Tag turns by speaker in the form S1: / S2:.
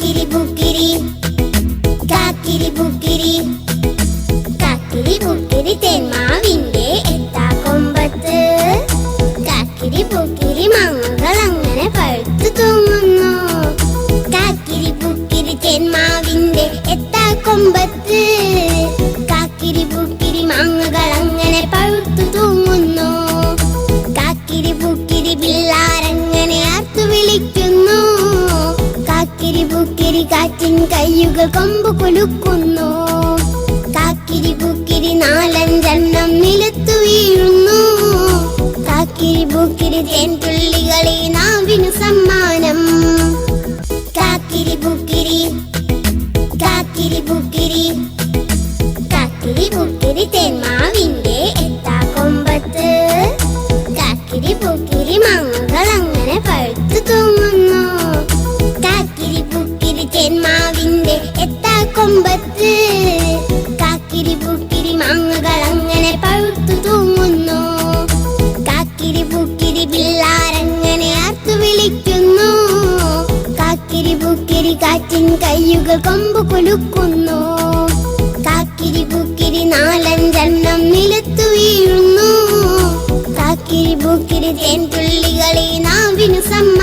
S1: ബുക്കിരി കാക്കിരി ബുക്കിരി കാക്കിരി ബുക്കിരി തെന്മാവിന്റെ എത്താ കൊമ്പത്ത്. കാക്കിരി ബുക്കിരി മാങ്ങകൾ അങ്ങനെ പഴുത്തു തൂങ്ങുന്നു. കാക്കിരി ബുക്കിരി തെന്മാവിന്റെ എത്താ കൊമ്പത്ത്. കാക്കിരി ബുക്കിരി മാങ്ങകൾ കാറ്റിൻ കയ്യുകൾ കൊമ്പ് കുലുക്കുന്നു. കാക്കിരി പൂക്കിരി നാലഞ്ചെണ്ണം നിലത്തു വീഴുന്നു. കാക്കിരി പൂക്കിരി തേൻ തുള്ളികളെ നാവിനു സമ്മാനം. കാക്കിരി പൂക്കിരി കാക്കിരി പൂക്കിരി കാക്കിരി ബുക്കിരി തെന്മാവിന്റെ കൊമ്പത്ത് കാക്കിരി പൂക്കിരി മാങ്ങകൾ അങ്ങനെ പഴുത്തു തൂങ്ങുന്നു. കാക്കിരി പൂക്കിരി പിള്ളാരങ്ങനെ ആർത്തു വിളിക്കുന്നു. കാക്കിരി പൂക്കിരി കാറ്റിൻ കയ്യുകൾ കൊമ്പ് കൊടുക്കുന്നു. കാക്കിരി പൂക്കിരി നാലഞ്ചെണ്ണം നിലത്തു വീഴുന്നു. കാക്കിരി പൂക്കിരി തേൻ തുള്ളികളെ നാവിനു സമ്മാനം